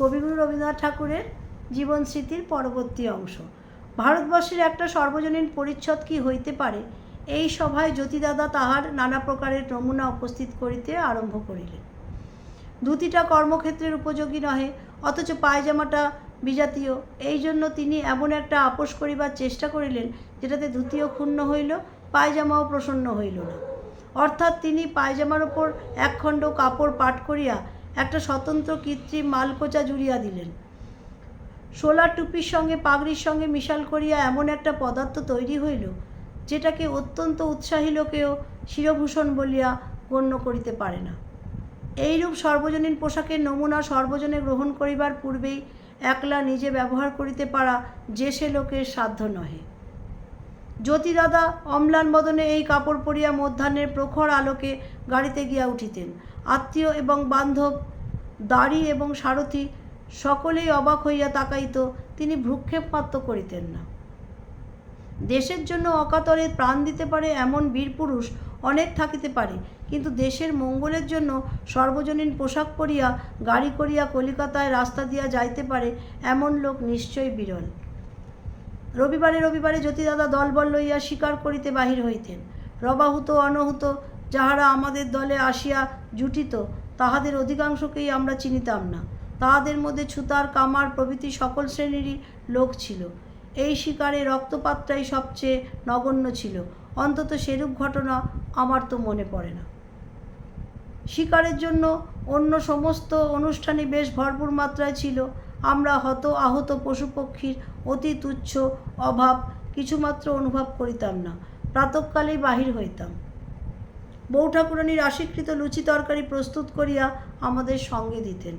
কবিগুরু রবীন্দ্রনাথ ঠাকুরের জীবন স্মৃতির পরবর্তী অংশ। ভারতবর্ষের একটা সর্বজনীন পরিচ্ছদ কি হইতে পারে? এই সভায় জ্যোতিদাদা তাহার নানা প্রকারের নমুনা উপস্থিত করিতে আরম্ভ করিলেন। ধুতিটা কর্মক্ষেত্রের উপযোগী নহে, অথচ পায়জামাটা বিজাতীয়। এই জন্য তিনি এমন একটা আপোষ করিবার চেষ্টা করিলেন, যেটাতে ধুতিও ক্ষুণ্ণ হইল, পায়জামাও প্রসন্ন হইল না। অর্থাৎ তিনি পায়জামার ওপর একখণ্ড কাপড় পাট করিয়া একটা স্বতন্ত্র কৃত্রিম মালকোচা জুড়িয়া দিলেন। সোলার টুপির সঙ্গে পাগড়ির সঙ্গে মিশাল করিয়া এমন একটা পদার্থ তৈরি হইল, যেটাকে অত্যন্ত উৎসাহী লোকেও শিরভূষণ বলিয়া গণ্য করিতে পারে না। এইরূপ সর্বজনীন পোশাকের নমুনা সর্বজনে গ্রহণ করিবার পূর্বেই একলা নিজে ব্যবহার করিতে পারা যে সে লোকের সাধ্য নহে। জ্যোতিদাদা অম্লান বদনে এই কাপড় পরিয়া মধ্যাহ্নের প্রখর আলোকে গাড়িতে গিয়া উঠিতেন। আত্মীয় এবং বান্ধব দাড়ি এবং সারথি সকলেই অবাক হইয়া তাকাইত, তিনি ভ্রুক্ষেপ মাত্র করিতেন না। দেশের জন্য অকাতরে প্রাণ দিতে পারে এমন বীর পুরুষ অনেক থাকিতে পারে, কিন্তু দেশের মঙ্গলের জন্য সর্বজনীন পোশাক পরিয়া, গাড়ি করিয়া কলিকাতায় রাস্তা দিয়া যাইতে পারে এমন লোক নিশ্চয়ই বিরল। রবিবারে রবিবারে জ্যোতিদাদা দলবল লইয়া শিকার করিতে বাহির হইতেন। রবাহুত অনহুত যাহারা আমাদের দলে আসিয়া জুটিত, তাহাদের অধিকাংশকেই আমরা চিনিতাম না। তাহাদের মধ্যে ছুতার, কামার প্রভৃতি সকল শ্রেণীরই লোক ছিল। এই শিকারে রক্তপাতটাই সবচেয়ে নগণ্য ছিল। অন্তত সেরূপ ঘটনা আমার তো মনে পড়ে না। শিকারের জন্য অন্য সমস্ত অনুষ্ঠানই বেশ ভরপুর মাত্রায় ছিল। আমরা হত আহত পশু পক্ষীর অতি তুচ্ছ অভাব কিছুমাত্র অনুভব করিতাম না। প্রাতকালেই বাহির হইতাম। বউ ঠাকুরানীর আশীকৃত লুচি তরকারি প্রস্তুত করিয়া আমাদের সঙ্গে দিতেন।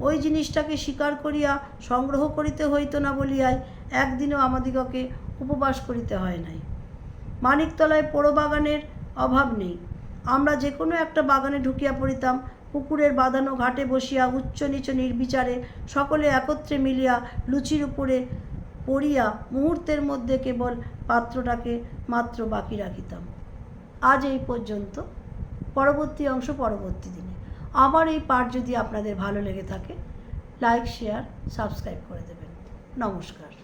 ওই জিনিসটাকে স্বীকার করিয়া সংগ্রহ করিতে হইত না বলিয়াই একদিনও আমাদিগকে উপবাস করিতে হয় নাই। মানিকতলায় পোড়ো বাগানের অভাব নেই। আমরা যে কোনো একটা বাগানে ঢুকিয়া পড়িতাম, পুকুরের বাঁধানো ঘাটে বসিয়া উচ্চ নিচ নির্বিচারে সকলে একত্রে মিলিয়া লুচির উপরে পড়িয়া মুহূর্তের মধ্যে কেবল পাত্রটাকে মাত্র বাকি রাখিতাম। আজ এই পর্যন্ত। পরবর্তী অংশ পরবর্তী দিনে। আমার এই পাঠ যদি আপনাদের ভালো লেগে থাকে লাইক শেয়ার সাবস্ক্রাইব করে দেবেন। নমস্কার।